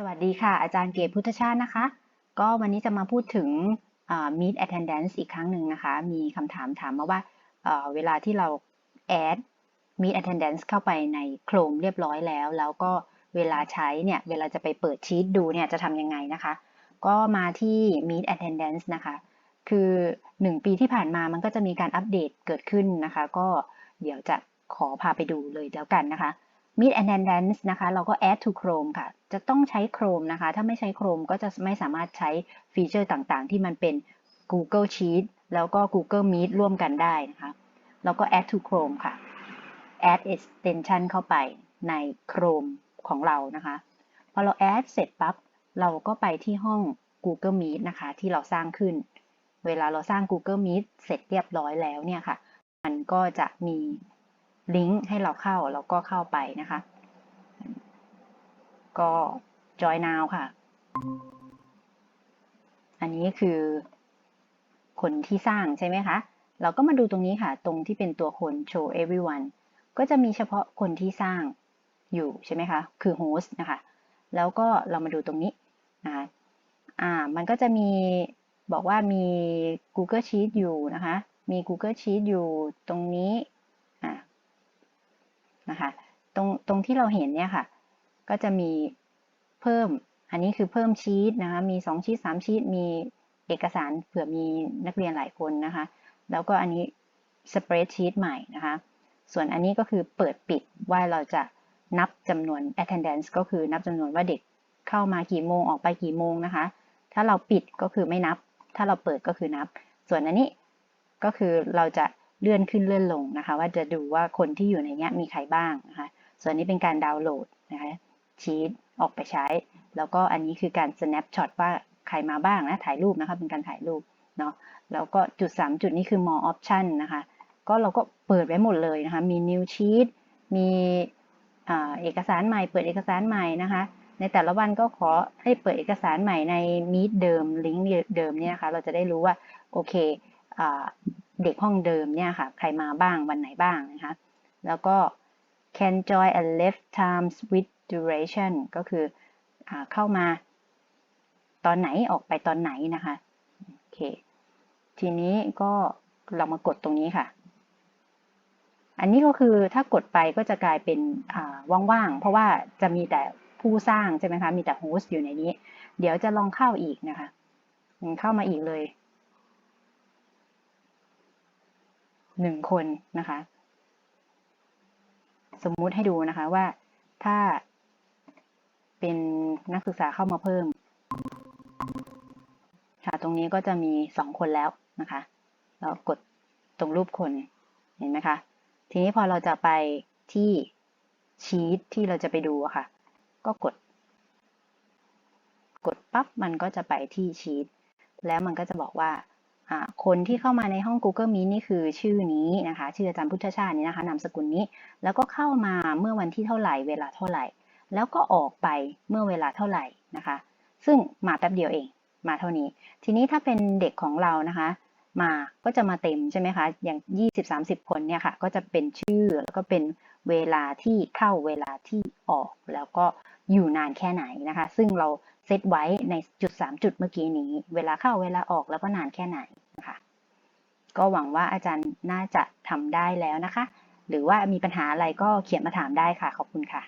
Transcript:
สวัสดีค่ะ อาจารย์เกตพุทธชาตินะคะ ก็วันนี้จะมาพูดถึง meet attendance อีกครั้งหนึ่งนะคะ มีคำถามถามมาว่าเวลาที่เรา add meet attendance เข้าไปใน Chrome เรียบร้อยแล้ว แล้วก็เวลาใช้เนี่ย เวลาจะไปเปิดชีตดูเนี่ยจะทำยังไงนะคะ ก็มาที่ meet attendance นะคะ คือ 1 ปีที่ผ่านมามันก็จะมีการอัปเดตเกิดขึ้นนะคะ ก็เดี๋ยวจะขอพาไปดูเลยแล้วกันนะคะ Meet Attendance นะคะ เราก็ add to Chrome ค่ะ จะต้องใช้ Chrome นะคะ ถ้าไม่ใช้ Chrome ก็จะไม่สามารถใช้ฟีเจอร์ต่างๆ ที่มันเป็น Google Sheet แล้วก็ Google Meet ร่วมกันได้นะคะเราก็ add to Chrome ค่ะ add extension เข้าไปใน Chrome ของเรานะคะ พอเรา add เสร็จปั๊บ เราก็ไปที่ห้อง Google Meet นะคะ ที่เราสร้างขึ้น เวลาเราสร้าง Google Meet เสร็จเรียบร้อยแล้วเนี่ยค่ะ มันก็จะมี ลิงก์ให้เราเข้าเราก็เข้าไปนะคะ ก็ join now ค่ะ อันนี้คือคนที่สร้างใช่ไหมคะ เราก็มาดูตรงนี้ค่ะ ตรงที่เป็นตัวคน show everyone ก็จะมีเฉพาะคนที่สร้างอยู่ใช่ไหมคะ คือ host นะคะ แล้วก็เรามาดูตรงนี้นะคะ อ่า มันก็จะมีบอกว่ามี Google Sheet อยู่นะคะ มี Google Sheet อยู่ตรงนี้ นะคะตรงตรงที่เราเห็นเนี่ยค่ะ ก็จะมีเพิ่ม อันนี้คือเพิ่มชีตนะคะ มี 2 ชีต3ชีตมีเอกสารเผื่อมีนักเรียนหลายคนนะคะ แล้วก็อันนี้สเปรดชีตใหม่นะคะ ส่วนอันนี้ก็คือเปิดปิดว่าเราจะนับจำนวน attendance ก็คือนับจำนวนว่าเด็กเข้ามากี่โมงออกไปกี่โมงนะคะ ถ้าเราปิดก็คือไม่นับ ถ้าเราเปิดก็คือนับ ส่วนอันนี้ก็คือเราจะ เลื่อนขึ้นเลื่อนลงนะคะ ว่าจะดูว่าคนที่อยู่ในนี้มีใครบ้างนะคะ ส่วนนี้เป็นการดาวน์โหลดนะคะชีตออกไปใช้ แล้วก็อันนี้คือการ snapshot ว่าใครมาบ้างนะถ่ายรูปนะคะเป็นการถ่ายรูปเนาะแล้วก็จุด 3 จุดนี้คือ more option นะคะ ก็เราก็เปิดไว้หมดเลยนะคะ มี new sheet มีเอกสารใหม่ เปิดเอกสารใหม่นะคะ ในแต่ละวันก็ขอให้เปิดเอกสารใหม่ใน Meet เดิมลิงก์เดิมเนี่ยนะคะ เราจะได้รู้ว่าโอเค เด็กห้องเดิมเนี่ยค่ะ ใครมาบ้างวันไหนบ้างนะคะ แล้วก็ can join at left times with duration ก็คืออเข้ามาตอนไหนออกไปตอนไหนนะคะ โอเค ทีนี้ก็เรามากดตรงนี้ค่ะ อันนี้ก็คือถ้ากดไปก็จะกลายเป็นว่างๆ เพราะว่าจะมีแต่ผู้สร้างใช่ไหมคะ มีแต่โฮสต์อยู่ในนี้ เดี๋ยวจะลองเข้าอีกนะคะ เข้ามาอีกเลย หนึ่งคนนะคะ สมมุติให้ดูนะคะว่าถ้าเป็นนักศึกษาเข้ามาเพิ่ม ค่ะ ตรงนี้ก็จะมีสองคนแล้วนะคะ เรากดตรงรูปคนเห็นไหมคะ ทีนี้พอเราจะไปที่ชีตที่เราจะไปดูอะค่ะ ก็กด กดปั๊บมันก็จะไปที่ชีตแล้วมันก็จะบอกว่า คนที่เข้ามาในห้อง Google Meet นี่คือชื่อนี้นะคะ ชื่ออาจารย์พุทธชาตินี่นะคะนามสกุลนี้ แล้วก็เข้ามาเมื่อวันที่เท่าไหร่ เวลาเท่าไหร่ แล้วก็ออกไปเมื่อเวลาเท่าไหร่นะคะ ซึ่งมาแป๊บเดียวเอง มาเท่านี้ ทีนี้ถ้าเป็นเด็กของเรานะคะ มาก็จะมาเต็มใช่ไหมคะ อย่าง 20-30 คนเนี่ยค่ะ ก็จะเป็นชื่อแล้วก็เป็นเวลาที่เข้าเวลาที่ออกแล้วก็อยู่นานแค่ไหนนะคะ ซึ่งเรา เซตไว้ในจุด 3 จุดเมื่อกี้นี้ เวลาเข้าเวลาออกแล้วก็นานแค่ไหนนะคะก็หวังว่าอาจารย์น่าจะทำได้แล้วนะคะ หรือว่ามีปัญหาอะไรก็เขียนมาถามได้ค่ะ ขอบคุณค่ะ